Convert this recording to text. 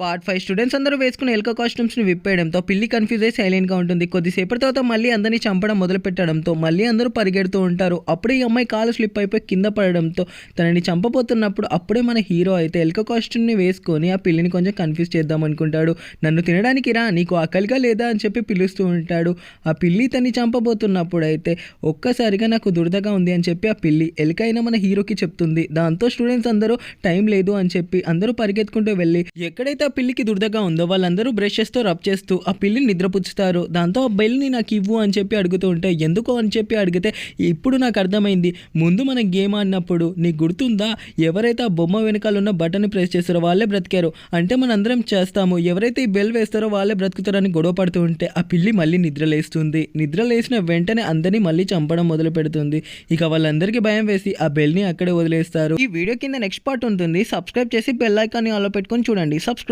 Part five students అందరూ వేసుకున్న ఎలుక కాస్ట్యూమ్స్ని విప్పేయడంతో పిల్లి కన్ఫ్యూజ్ అయ్యి సైలెంట్గా ఉంటుంది. కొద్దిసేపటి తర్వాత మళ్ళీ అందరినీ చంపడం మొదలు పెట్టడంతో మళ్ళీ అందరూ పరిగెడుతూ ఉంటారు. అప్పుడే ఈ అమ్మాయి కాలు స్లిప్ అయిపోయి కింద పడడంతో తనని చంపబోతున్నప్పుడు అప్పుడే మన హీరో అయితే ఎలుక కాస్ట్యూమ్ని వేసుకొని ఆ పిల్లిని కొంచెం కన్ఫ్యూజ్ చేద్దాం అనుకుంటాడు. నన్ను తినడానికి రా నీకు ఆకలిగా లేదా అని చెప్పి పిలుస్తూ ఉంటాడు. ఆ పిల్లి తన్ని చంపబోతున్నప్పుడు అయితే ఒక్కసారిగా నాకు దురదగా ఉంది అని చెప్పి ఆ పిల్లి ఎలుక అయినా మన హీరోకి చెప్తుంది. దాంతో స్టూడెంట్స్ అందరూ టైం లేదు అని చెప్పి అందరూ పరిగెత్తుకుంటూ వెళ్ళి ఎక్కడైతే ఆ పిల్లికి దురదగా ఉందో వాళ్ళందరూ బ్రషెస్తో రబ్ చేస్తూ ఆ పిల్లిని నిద్రపుచ్చుతారు. దాంతో ఆ బెల్ని నాకు ఇవ్వు అని చెప్పి అడుగుతూ ఉంటే ఎందుకు? అని చెప్పి అడిగితే ఇప్పుడు నాకు అర్థమైంది. ముందు మనం గేమ్ ఆడినప్పుడు నీకు గుర్తుందా? ఎవరైతే ఆ బొమ్మ వెనకాల ఉన్న బటన్ ప్రెస్ చేస్తారో వాళ్ళే బ్రతికారు. అంటే మనందరం చేస్తాము. ఎవరైతే ఈ బెల్ వేస్తారో వాళ్ళే బ్రతుకుతారని గొడవ పడుతూ ఉంటే ఆ పిల్లి మళ్ళీ నిద్రలేస్తుంది. నిద్రలేసిన వెంటనే అందరినీ మళ్ళీ చంపడం మొదలు పెడుతుంది. ఇక వాళ్ళందరికీ భయం వేసి ఆ బెల్ని అక్కడే వదిలేస్తారు. ఈ వీడియో కింద నెక్స్ట్ పార్ట్ ఉంటుంది. సబ్స్క్రైబ్ చేసి బెల్ ఐకాన్ని ఆలో పెట్టుకొని చూడండి. సబ్స్క్రైబ్